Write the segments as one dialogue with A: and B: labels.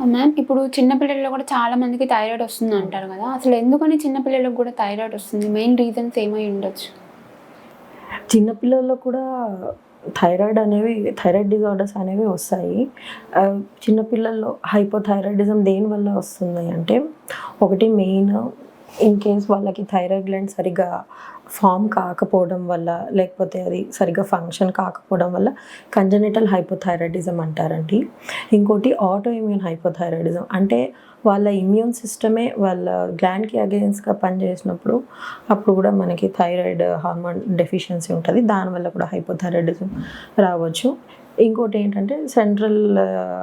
A: Oh, ma'am ఇప్పుడు చిన్నపిల్లల్లో కూడా చాలా మందికి థైరాయిడ్ వస్తుంది అంటారు కదా. అసలు ఎందుకని చిన్నపిల్లలకు కూడా థైరాయిడ్ వస్తుంది? మెయిన్ రీజన్స్ ఏమై ఉండొచ్చు?
B: చిన్నపిల్లల్లో కూడా థైరాయిడ్ అనేవి థైరాయిడ్ డిజార్డర్స్ అనేవి వస్తాయి. చిన్నపిల్లల్లో హైపోథైరాయిడిజం దేనివల్ల వస్తుంది అంటే ఒకటి మెయిన్ ఇన్ కేస్ వాళ్ళకి థైరాయిడ్ గ్లాండ్ సరిగా ఫామ్ కాకపోవడం వల్ల లేకపోతే అది సరిగా ఫంక్షన్ కాకపోవడం వల్ల కంజనిటల్ హైపోథైరాయిడిజం అంటారండి. ఇంకోటి ఆటో ఇమ్యూన్ హైపోథైరాయిడిజం అంటే వాళ్ళ ఇమ్యూన్ సిస్టమే వాళ్ళ గ్లాండ్కి అగేన్స్ట్గా పనిచేసినప్పుడు అప్పుడు కూడా మనకి థైరాయిడ్ హార్మోన్ డెఫిషియన్సీ ఉంటుంది. దానివల్ల కూడా హైపోథైరాయిడిజం రావచ్చు. ఇంకోటి ఏంటంటే సెంట్రల్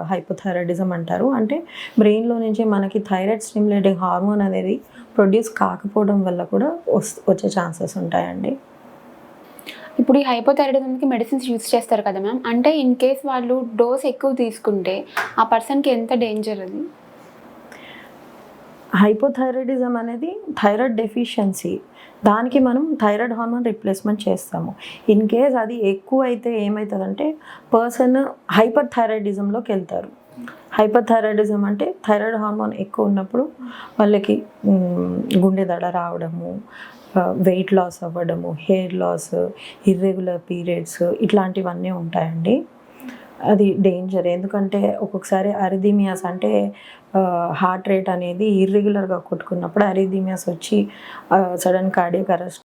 B: హైపోథైరాయిడిజం uh, అంటారు. అంటే బ్రెయిన్లో నుంచి మనకి థైరాయిడ్ స్టిమ్యులేటింగ్ హార్మోన్ అనేది ప్రొడ్యూస్ కాకపోవడం వల్ల కూడా వచ్చే ఛాన్సెస్ ఉంటాయండి.
A: ఇప్పుడు ఈ హైపోథైరాయిడిజంకి మెడిసిన్స్ యూస్ చేస్తారు కదా మ్యామ్ అంటే ఇన్ కేస్ వాళ్ళు డోస్ ఎక్కువ తీసుకుంటే ఆ పర్సన్కి ఎంత డేంజర్ అది?
B: హైపోథైరాయిడిజం అనేది థైరాయిడ్ డెఫిషియన్సీ దానికి మనం థైరాయిడ్ హార్మోన్ రిప్లేస్మెంట్ చేస్తాము. ఇన్ కేస్ అది ఎక్కువ అయితే ఏమవుతుందంటే పర్సన్ హైపర్ థైరాయిడిజంలోకి వెళ్తారు. హైపర్థైరాయిడిజం అంటే థైరాయిడ్ హార్మోన్ ఎక్కువ ఉన్నప్పుడు వాళ్ళకి గుండె దడ రావడము వెయిట్ లాస్ అవ్వడము హెయిర్ లాస్ ఇర్రెగ్యులర్ పీరియడ్స్ ఇట్లాంటివన్నీ ఉంటాయండి. అది డేంజర్. ఎందుకంటే ఒక్కొక్కసారి అరిథీమియాస్ అంటే హార్ట్ రేట్ అనేది ఇర్రెగ్యులర్గా కొట్టుకున్నప్పుడు అరిథీమియాస్ వచ్చి సడన్ కార్డియక్ అరెస్ట్